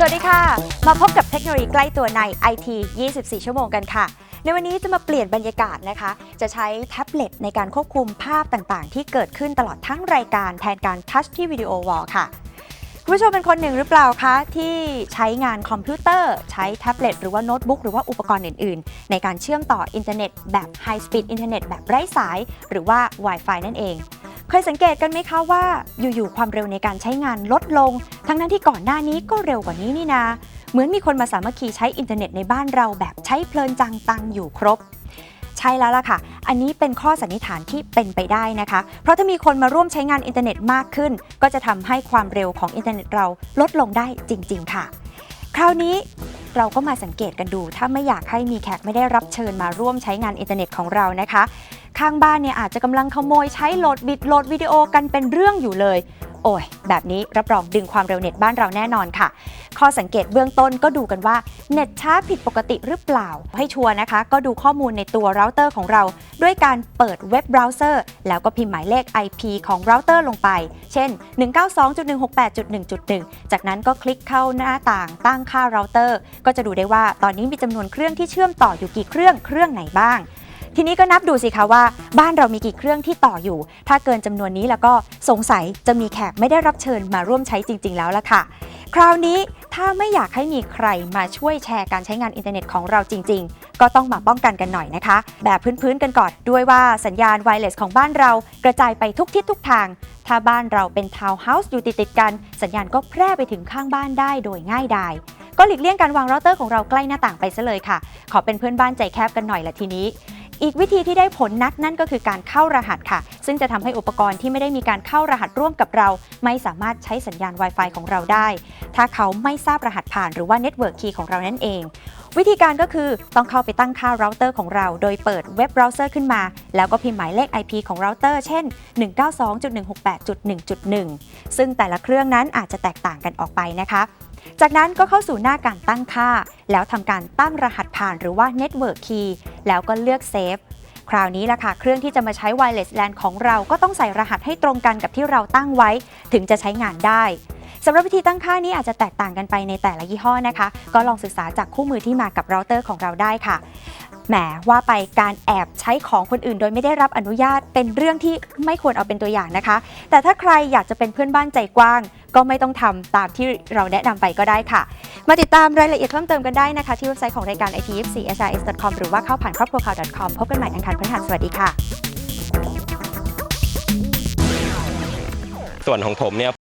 สวัสดีค่ะ มาพบกับเทคโนโลยีใกล้ตัวใน IT 24 ชั่วโมงกันค่ะ ในวันนี้จะมาเปลี่ยนบรรยากาศนะคะ จะใช้แท็บเล็ตในการควบคุมภาพต่างๆ ที่เกิดขึ้นตลอดทั้งรายการแทนการทัชที่วิดีโอวอลค่ะคุณผู้ชมเป็นคนหนึ่งหรือเปล่าคะ ที่ใช้งานคอมพิวเตอร์ ใช้แท็บเล็ตหรือว่าโน้ตบุ๊กหรือว่าอุปกรณ์อื่น ๆ ในการเชื่อมต่ออินเทอร์เน็ตแบบไฮสปีดอินเทอร์เน็ตแบบไร้สาย หรือว่า Wi-Fi นั่นเอง เคยสังเกตกันไหมคะว่า อยู่ๆความเร็วในการใช้งานลดลง ทั้งนั้นที่ก่อนหน้านี้ก็เร็วกว่านี้นี่นาเหมือนมีคนมาสามัคคีใช้อินเทอร์เน็ตในบ้านเราแบบใช้เพลินจังตังอยู่ครบ ใช่แล้วล่ะค่ะ อันนี้เป็นข้อสันนิษฐานที่เป็นไปได้นะคะ เพราะถ้ามีคนมาร่วมใช้งานอินเทอร์เน็ตมากขึ้น ก็จะทำให้ความเร็วของอินเทอร์เน็ตเราลดลงได้จริง ๆ ค่ะ คราวนี้เราก็มาสังเกตกันดู ถ้าไม่อยากให้มีแขกไม่ได้รับเชิญมาร่วมใช้งานอินเทอร์เน็ตของเรานะคะ ข้างบ้านเนี่ยอาจจะกำลังขโมยใช้โหลดบิดโหลดวิดีโอกันเป็นเรื่องอยู่เลย โอ้ย แบบนี้รับรองดึงความเร็วเน็ตบ้านเราแน่นอนค่ะ ข้อสังเกตเบื้องต้นก็ดูกันว่าเน็ตช้าผิดปกติหรือเปล่า ให้ชัวร์นะคะ ก็ดูข้อมูลในตัวเราเตอร์ของเรา ด้วยการเปิดเว็บเบราว์เซอร์ แล้วก็พิมพ์หมายเลข IP ของเราเตอร์ลงไป เช่น 192.168.1.1 จากนั้นก็คลิกเข้าหน้าต่างตั้งค่าเราเตอร์ ก็จะดูได้ว่าตอนนี้มีจำนวนเครื่องที่เชื่อมต่ออยู่กี่เครื่องเครื่องไหนบ้าง ทีนี้ก็นับดูสิคะว่าบ้านเรามีกี่เครื่องที่ต่ออยู่ ถ้าเกินจำนวนนี้แล้วก็สงสัยจะมีแขกไม่ได้รับเชิญมาร่วมใช้จริง ๆ แล้วล่ะค่ะ คราวนี้ถ้าไม่อยากให้มีใครมาช่วยแชร์การใช้งานอินเทอร์เน็ตของเราจริง ๆ ก็ต้องมาป้องกันกันหน่อยนะคะ แบบพื้นๆกันก่อนด้วยว่าสัญญาณไวเลสของบ้านเรากระจายไปทุกทิศทุกทาง ถ้าบ้านเราเป็นทาวน์เฮาส์อยู่ติดๆกัน สัญญาณก็แพร่ไปถึงข้างบ้านได้โดยง่ายดายก็หลีกเลี่ยงการวางเราเตอร์ของเราใกล้หน้าต่างไปซะเลยค่ะ ขอเป็นเพื่อนบ้านใจแคบกันหน่อยละทีนี้ อีกวิธีที่ได้ผลนักนั่นก็คือการเข้ารหัสค่ะ ซึ่งจะทำให้อุปกรณ์ที่ไม่ได้มีการเข้ารหัสร่วมกับเรา ไม่สามารถใช้สัญญาณ Wi-Fi ของเราได้ ถ้าเขาไม่ทราบรหัสผ่านหรือว่า Network Key ของเรานั่นเอง วิธีการก็คือต้องเข้าไปตั้งค่าเราเตอร์ของเรา โดยเปิดเว็บเบราว์เซอร์ขึ้นมา แล้วก็พิมพ์หมายเลข IP ของเราเตอร์เช่น 192.168.1.1 ซึ่งแต่ละเครื่องนั้นอาจจะแตกต่างกันออกไปนะคะ จากนั้นก็เข้าสู่หน้าการตั้งค่า แล้วทำการตั้งรหัสผ่านหรือว่า Network Key แล้วก็เลือกเซฟคราวนี้ล่ะค่ะ เครื่องที่จะมาใช้ Wireless LAN ของเราก็ต้องใส่รหัสให้ตรงกันกับที่เราตั้งไว้ ถึงจะใช้งานได้สำหรับวิธีตั้งค่านี้อาจจะแตกต่างกันไปในแต่ละยี่ห้อนะคะ ก็ลองศึกษาจากคู่มือที่มากับเราเตอร์ของเราได้ค่ะ แหมว่าไปการแอบใช้ของคนอื่น โดยไม่ได้รับอนุญาตเป็นเรื่องที่ไม่ควรเอาเป็นตัวอย่างนะคะ แต่ถ้าใครอยากจะเป็นเพื่อนบ้านใจกว้าง ก็ไม่ต้องทำตามที่เราแนะนำไปก็ได้ค่ะ มาติดตามรายละเอียดเพิ่มเติมกันได้นะคะ ที่เว็บไซต์ของรายการ i t f c h r s c o m หรือว่าเข้าผ่านครอบครัวข่าว .com พบกันใหม่อังคารพฤหัสสวัสดีค่ะ ส่วนของผมเนี่ย